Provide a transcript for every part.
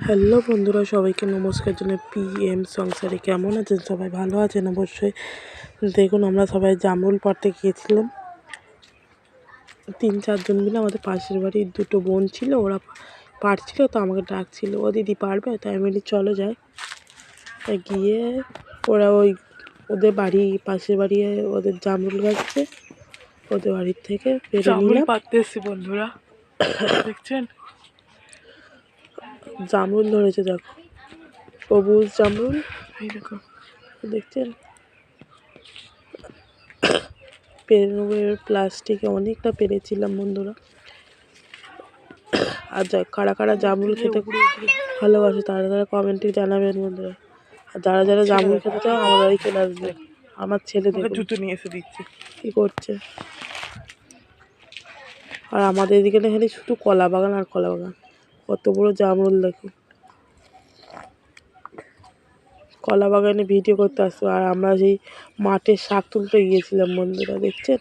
Hello বন্ধুরা সবাইকে নমস্কার জানাই। পি এম সংসারে কেমন আছেন? সবাই ভালো আছেন? অবশ্যই। দেখুন আমরা সবাই জামরুল পাড়তে গিয়েছিলাম। তিন চারজন মিলে আমাদের পাশের বাড়ির দুটো বোন ছিল ওরা পারছিল তো আমাকে ডাকছিল ও দিদি পারবে? তাই আমি চলো যাই। তাই গিয়ে ওরা ওই ওদের বাড়ি পাশের বাড়ি ওদের জামরুল গাছে ওদের বাড়ির থেকে পেরে নিলাম। বন্ধুরা। দেখছেন? জামরুল ধরেছে দেখো। সবুজ জামরুল এই দেখো দেখছেন? পেরে নেব এবার প্লাস্টিকে অনেকটা পেরেছিলাম বন্ধুরা। আর যা কারা কারা জামরুল খেতে ভালোবাসে তারা তারা কমেন্টে জানাবেন বন্ধুরা। আর যারা যারা জামরুল খেতে চাও আমার বাড়ি চলে আসবে। আমার ছেলে জুতো নিয়ে এসে দিচ্ছি। কী করছে? আর আমাদের এদিকে খালি শুধু কলা বাগান আর কলা বাগান। কত বড় জামরুল, দেখো। কলা বাগানে ভিডিও করতে আসতো, আর আমরা সেই মাঠে শাক তুলতে গিয়েছিলাম বন্ধুরা, দেখছেন?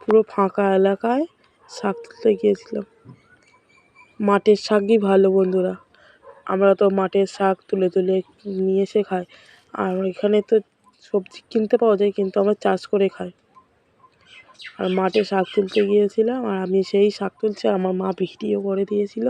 পুরো ফাঁকা এলাকায় শাক তুলতে গিয়েছিলাম। মাঠের শাকই ভালো বন্ধুরা, আমরা তো মাঠের শাক তুলে তুলে নিয়ে এসে খাই, আর এখানে তো সবজি কিনতে পাওয়া যায়, কিন্তু আমরা চাষ করে খাই। আর মাঠে শাক তুলতে গিয়েছিলাম আর আমি সেই শাক তুলছি, আমার মা ভিডিও করে দিয়েছিল।